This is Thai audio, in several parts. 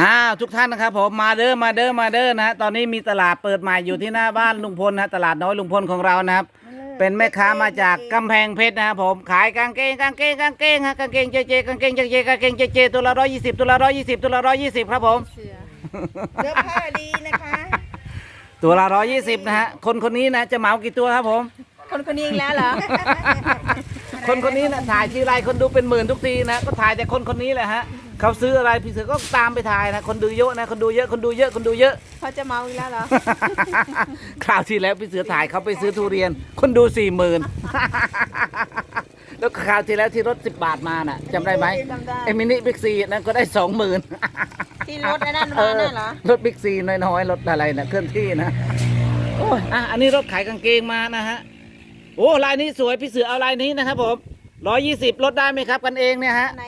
อ้าวทุกท่านนะครับผมมาเด้อมาเด้อมาเด้อนะฮะตอนนี้มีตลาดเปิดใหม่อยู่ที่หน้าบ้านลุงพลนะตลาดน้อยลุงพลของเรานะครับ เป็นแม่ค้ามาจากกำแพงเพชรนะครับผมขายกางเกงกางเกงกางเกงฮะกางเกงเจเจกางเกงเจเจกางเกงเจเจตัวละร้อยยี่สิบตัวละร้อยยี่สิบตัวละร้อยยี่สิบครับผม เสือเสื้อผ้าดีนะคะ ตัวละร้อยยี่สิบนะฮะคนคนนี้นะจะเหมากี่ตัวครับผม คนคนนี้อีกแล้วเหรอ คนคนนี้นะถ่ายทีไรคนดูเป็นหมื่นทุกทีนะก็ถ่ายแต่คนคนนี้แหละฮะ เขาซื้ออะไรพี่เสือก็ตามไปถ่ายนะ คนดูเยอะนะ คนดูเยอะ คนดูเยอะ คนดูเยอะ เขาจะเมาอีกแล้วเหรอ คราวที่แล้วพี่เสือถ่ายเขาไปซื้อทุเรียน คนดูสี่หมื่นแล้วคราวที่แล้วที่รถสิบบาทมาน่ะจำได้ไหมจำได้ ไอ้มินิบิ๊กซีนั้นก็ได้สองหมื่นที่รถไอ้นั่นมาน่ะเหรอ รถบิ๊กซีน้อยๆรถอะไรนะเคลื่อนที่นะโอ้ยอะอันนี้รถขายกางเกงมานะฮะโอ้ลายนี้สวยพี่เสือเอาลายนี้นะครับผมร้อยยี่สิบลดได้ไหมครับกันเองเนี่ยฮะอันไหน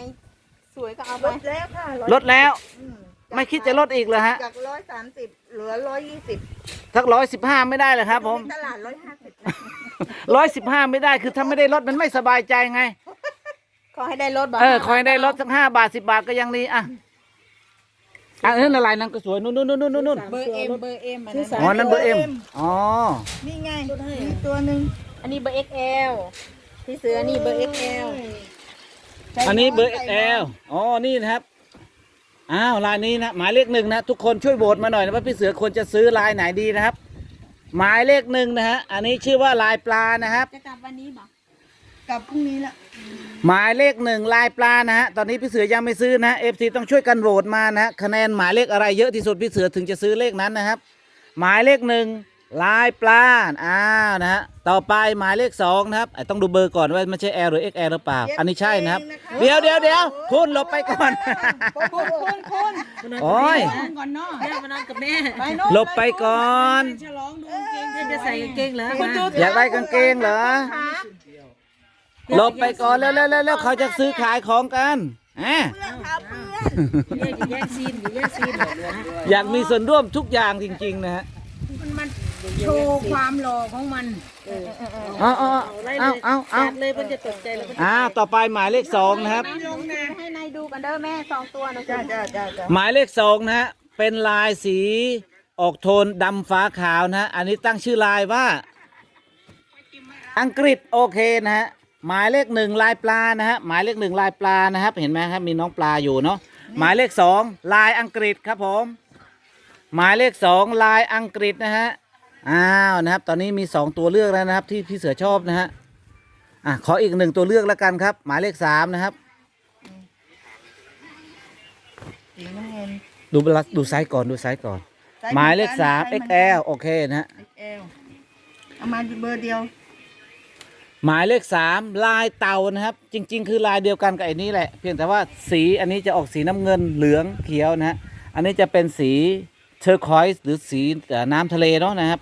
สวยก็เอาไปลดแล้วค่ะลดแล้ว อืมไม่คิดจะลดอีกเลยฮะจากร้อยสามสิบเหลือร้อยยี่สิบทักร้อยสิบห้าไม่ได้เลยครับ ผมตลาดร้อยห้าสิบร้อยสิบห้าไม่ได้คือถ้าไม่ได้ลดมันไม่สบายใจไง ขอให้ได้รถบอกเออคอยได้ลดสักห้าบาทสิบาทก็ยังดีอะอะเอออะไรนั่นก็สวยนู่นนู่นนู่นนู่นนู่นเบอร์เอ็มเบอร์เอ็มอันนั้นอ๋อนั่นเบอร์เอ็มอ๋อนี่ไงมีตัวหนึ่งอันนี้เบอร์ XL พี่เสือนี่เบอร์ XL อั นนี้เบอร์ XL อ๋อ นี่นะครับ อ้าวลายนี้นะหมายเลขหนึ่งนะทุกคนช่วยโหวตมาหน่อยนะว่าพี่เสือควรจะซื้อลายไหนดีนะครับ หมายเลขหนึ่งนะฮะ อันนี้ชื่อว่าลายปลานะครับ จะกลับวันนี้บอกกลับพรุ่งนี้ละ หมายเลขหนึ่งลายปลานะฮะ ตอนนี้พี่เสือยังไม่ซื้อนะเอฟซีต้องช่วยกันโหวตมานะฮะคะแนนหมายเลขอะไรเยอะที่สุดพี่เสือถึงจะซื้อเลขนั้นนะครับ หมายเลขหนึ่ง ลายปลาอ้าวนะฮะต่อไปหมายเลขสองนะครับไอ้ต้องดูเบอร์ก่อนว่ามันใช่ L หรือ XL หรือเปล่า อันนี้ใช่นะครับ เดี๋ยวเดี๋ยวเดี๋ยวคุณหลบไปก่อน คุณคุณคุณโอ้ย ก่อนเนาะแม่มานอนกับแม่ไปโน่นหลบไปก่อน ฉลองดูกางเกงจะใส่กางเกงเหรอคุณดูอยากได้กางเกงเหรอขาหลบไปก่อนแล้วแล้วแล้วแล้วเขาจะซื้อขายของกันอะเพื่อนขาเพื่อนอย่าแย่งซีนอย่าแย่งซีนบอกเลยนะ อยากมีส่วนร่วมทุกอย่างจริง ๆ นะฮะ มันมัน โชว์ความหล่อของมันเอาเอาเอาเอาเอาจัดเลยมันจะตกใจแล้วมันอ่าต่อไปหมายเลขสองนะครับลงนะให้นายดูกันเด้อแม่สองตัวนะจ้าจ้าจ้าจ้าหมายเลขสองนะฮะเป็นลายสีออกโทนดำฟ้าขาวนะฮะอันนี้ตั้งชื่อลายว่า อังกฤษโอเคนะฮะหมายเลขหนึ่งลายปลานะฮะหมายเลขหนึ่งลายปลานะครับ เห็นไหมครับมีน้องปลาอยู่เนาะหมายเลขสองลายอังกฤษครับผม หมายเลขสองลายอังกฤษนะฮะ อ้าวนะครับ ตอนนี้มีสองตัวเลือกแล้วนะครับ ที่พี่เสือชอบนะฮะอะขออีกหนึ่งตัวเลือกแล้วกันครับ หมายเลขสามนะครับ สีน้ำเงิน ดูเวลาดูไซส์ก่อนดูไซส์ก่อน หมายเลขสาม XL โอเคนะฮะ XL เอามาเบอร์เดียว หมายเลขสามลายเต่านะครับ จริง ๆ คือลายเดียวกันกับไอ้นี้แหละ เพียงแต่ว่าสีอันนี้จะออกสีน้ำเงินเหลืองเขียวนะฮะอันนี้จะเป็นสีเทอร์คอยส์หรือสีเอ่อน้ำทะเลเนาะนะครับ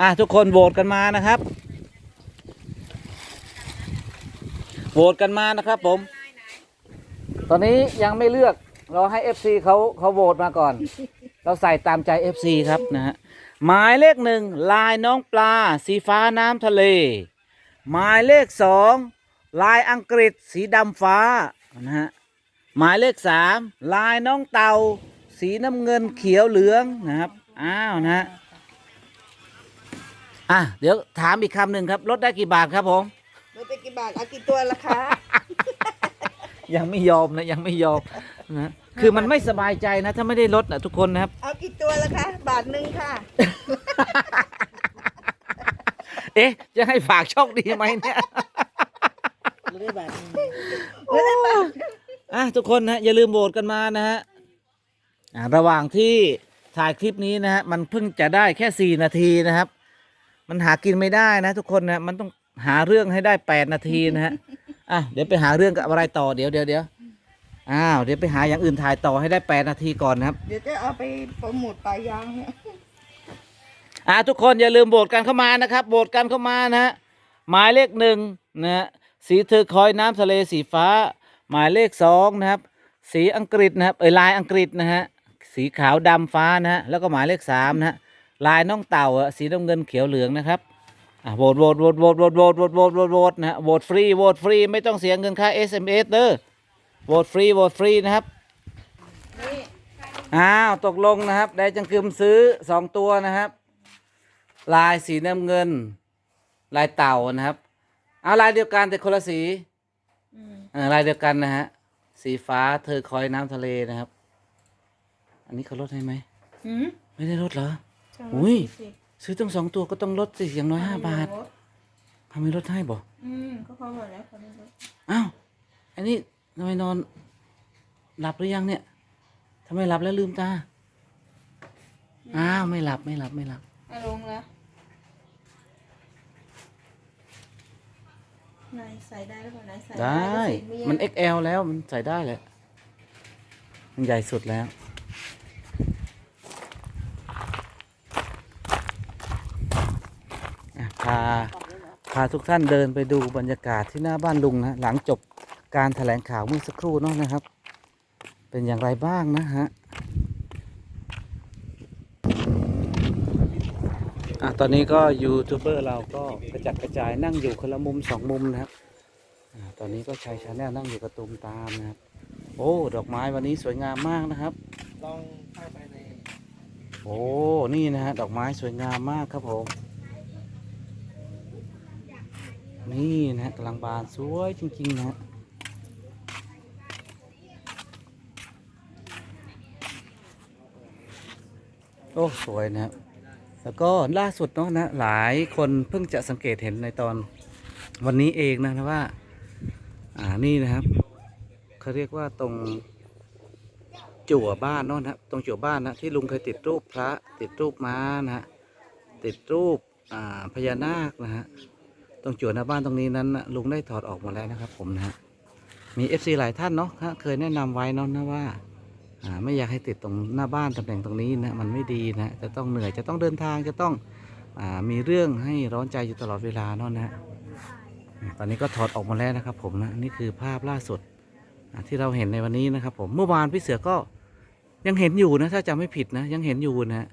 อะทุกคนโหวตกันมานะครับ โหวตกันมานะครับผม ตอนนี้ยังไม่เลือก เราให้ FC เขาเขาโหวตมาก่อน เราใส่ตามใจ FC ครับนะฮะ หมายเลขหนึ่งลายน้องปลา สีฟ้าน้ำทะเล หมายเลขสองลายอังกฤษ สีดำฟ้านะฮะ หมายเลขสามลายน้องเต่า สีน้ำเงินเขียวเหลืองนะครับ อ้าวนะฮะ อะเดี๋ยวถามอีกคำหนึ่งครับลดได้กี่บาทครับผมลดไปกี่บาทเอากี่ตัวละคะ ยังไม่ยอมนะยังไม่ยอมนะคือมันไม่สบายใจนะถ้าไม่ได้ลดนะทุกคนนะครับ เอากี่ตัวละคะ บาทหนึ่งค่ะ เอ๊ะจะให้ฝากช่องดีไหมเนี่ยได้แบบอะทุกคนนะอย่าลืมโหวตกันมานะฮะอะระหว่างที่ถ่ายคลิปนี้นะฮะมันเพิ่งจะได้แค่สี่นาทีนะครับ มันหากินไม่ได้นะ ทุกคนนะมันต้องหาเรื่องให้ได้แปดนาทีนะฮะอะเดี๋ยวไปหาเรื่องกับอะไรต่อเดี๋ยวเดี๋ยวเดี๋ยวอ้าวเดี๋ยวไปหาอย่างอื่นถ่ายต่อให้ได้แปดนาทีก่อนนะครับ เดี๋ยวจะเอาไปโปรโมทปลายยางเนี่ยอ่าทุกคนอย่าลืมโหวตกันเข้ามานะครับโหวตกันเข้ามานะฮะหมายเลขหนึ่งนะฮะสีเทอร์คอยน้ำทะเลสีฟ้า หมายเลขสองนะครับ สีอังกฤษนะครับเอยลายอังกฤษนะฮะสีขาวดำฟ้านะฮะแล้วก็หมายเลขสามนะฮะ ลายน้องเต่าอะสีน้ำเงินเขียวเหลืองนะครับอ่าโหวตโหวตโหวตโหวตโหวตโหวตโหวตโหวตโหวตโหวตนะฮะโหวตฟรีโหวตฟรีไม่ต้องเสียเงินค่า SMS เด้อโหวตฟรีโหวตฟรีนะครับนี่อ้าวตกลงนะครับ ได้จังกึมซื้อสองตัวนะครับ ลายสีน้ำเงิน ลายเต่านะครับ เอาลายเดียวกันแต่คนละสีอืมเออลายเดียวกันนะฮะสีฟ้าเธอคอยน้ำทะเลนะครับ อันนี้เขาลดให้ไหมหืมไม่ได้ลดเหรอ ช่างอุ้ย สี่สิบซื้อตั้งสองตัวก็ต้องลดสิอย่างน้อยห้าบาททำไมลดให้บ่อืมก็พอหมดแล้วคนนี้ลดอ้าวอันนี้ทำไมนอน หลับหรือยังเนี่ยทำไมหลับแล้วลืมตาอ้าวไม่หลับไม่หลับไม่หลับเอาลงแล้วไหนใส่ได้หรือเปล่าไหนใส่ได้หรือสีมัน XL แล้วมันใส่ได้แหละมันใหญ่สุดแล้ว อะพาพาทุกท่านเดินไปดูบรรยากาศที่หน้าบ้านลุงนะหลังจบการแถลงข่าวเมื่อสักครู่เนาะนะครับ เป็นอย่างไรบ้างนะฮะอะตอนนี้ก็ยูทูบเบอร์เราก็กระจัดกระจายนั่งอยู่คนละมุมสองมุมนะครับอ่าตอนนี้ก็ชายชาแนลนั่งอยู่กับตูมตามนะครับ โอ้ ดอกไม้วันนี้สวยงามมากนะครับ ลองเข้าไปใน โอ้ นี่นะฮะดอกไม้สวยงามมากครับผม นี่นะฮะกำลังบานสวยจริง ๆ นะฮะโอ้สวยนะครับแล้วก็ล่าสุดเนาะนะหลายคนเพิ่งจะสังเกตเห็นในตอนวันนี้เองนะนะว่า อ่านี่นะครับเขาเรียกว่าตรงจั่วบ้านเนาะนะครับตรงจั่วบ้านนะที่ลุงเคยติดรูปพระ ติดรูปม้านะฮะติดรูปอ่าพญานาคนะฮะ ตรงจั่วหน้าบ้านตรงนี้นั้นนะลุงได้ถอดออกหมาแล้วนะครับ ผมนะฮะมีเอฟซีหลายท่านเนาะเคยแนะนำไว้เนาะนะว่าไม่อยากให้ติดตรงหน้าบ้านตำแหน่งตรงนี้นะมันไม่ดีนะจะต้องเหนื่อยจะต้องเดินทางจะต้องอมีเรื่องให้ร้อนใจอยู่ตลอดเวลาเนาะนะฮะตอนนี้ก็ถอดออกมาแล้วนะครับ ผมนะนี่คือภาพล่าสุดที่เราเห็นในวันนี้นะครับ ผมเมื่อวานพี่เสือก็ยังเห็นอยู่นะถ้าจำไม่ผิดนะยังเห็นอยู่นะฮะ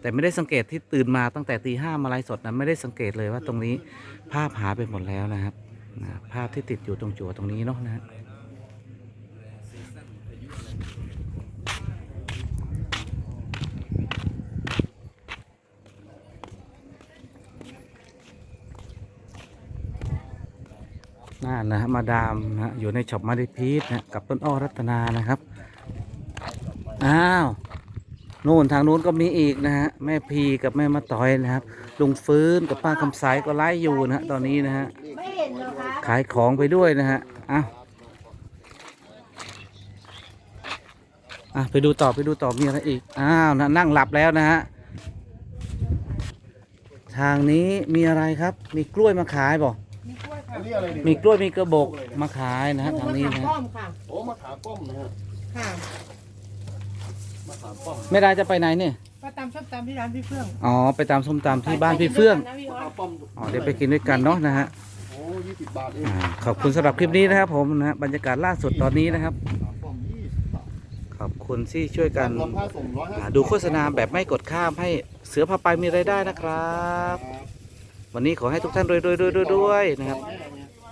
แต่ไม่ได้สังเกตที่ตื่นมาตั้งแต่ตีห้ามาไลฟ์สดนะไม่ได้สังเกตเลยว่าตรงนี้ภาพหายไปหมดแล้วนะครับนะภาพที่ติดอยู่ตรงจั่วตรงนี้เนาะนะนั่นนะฮะมาดามนะอยู่ในช็อปมาดิพีทนะกับต้นอ้อรัตนานะครับ อ้าว นู่นทางนู้นก็มีอีกนะฮะแม่พีกับแม่มาต่อยนะครับลุงฟื้นกับป้าคำสายก็ไล่อยู่นะฮะตอนนี้นะฮะไม่เห็นเหรอคะขายของไปด้วยนะฮะอ้าวอะไปดูต่อไปดูต่อมีอะไรอีกอ้าวนะนั่งหลับแล้วนะฮะทางนี้มีอะไรครับ มีกล้วยมาขายบ่อันนี้อะไรดีมีกล้วยมีกระบอกมาขายนะฮะทางนี้นะฮะป้อมค่ะโอ้มะขามป้อมนะฮะค่ะ มะขามป้อมไม่ได้จะไปไหนเนี่ยก็ตำส้มตำที่ร้านพี่เฟื่องอ๋อไปตามส้มตำที่บ้านพี่เฟื่องมะขามป้อมอ๋อเดี๋ยวไปกินด้วยกันเนาะนะฮะโอ้ยี่สิบบาทเองอ่าขอบคุณสำหรับคลิปนี้นะครับผมนะฮะบรรยากาศล่าสุดตอนนี้นะครับมะขามป้อมยี่สิบบาทขอบคุณที่ช่วยกันรวมค่าส่งร้อยห้าอ่าสิบดูโฆษณาแบบไม่กดข้ามให้เสือพาไปมีรายได้นะครับ วันนี้ขอให้ทุกท่านรวยๆๆๆๆนะครับแน่